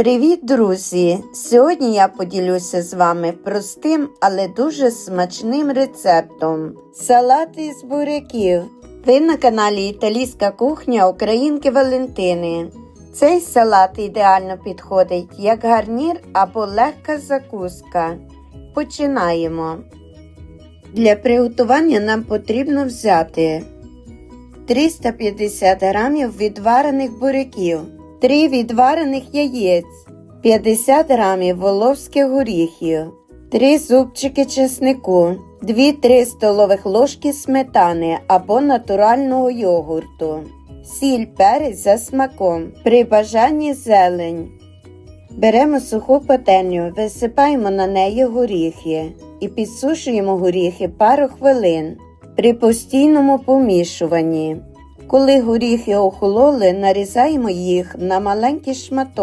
Привіт, друзі! Сьогодні я поділюся з вами простим, але дуже смачним рецептом. Салат із буряків. Ви на каналі Італійська кухня Українки Валентини. Цей салат ідеально підходить як гарнір або легка закуска. Починаємо. Для приготування нам потрібно взяти 350 грамів відварених буряків, 3 відварених яєць, 50 грамів воловських горіхів, 3 зубчики чеснику, 2-3 столових ложки сметани або натурального йогурту, сіль перець за смаком, при бажанні зелень. Беремо суху пательню, висипаємо на неї горіхи і підсушуємо горіхи пару хвилин при постійному помішуванні. Коли горіхи охололи, нарізаємо їх на маленькі шматочки.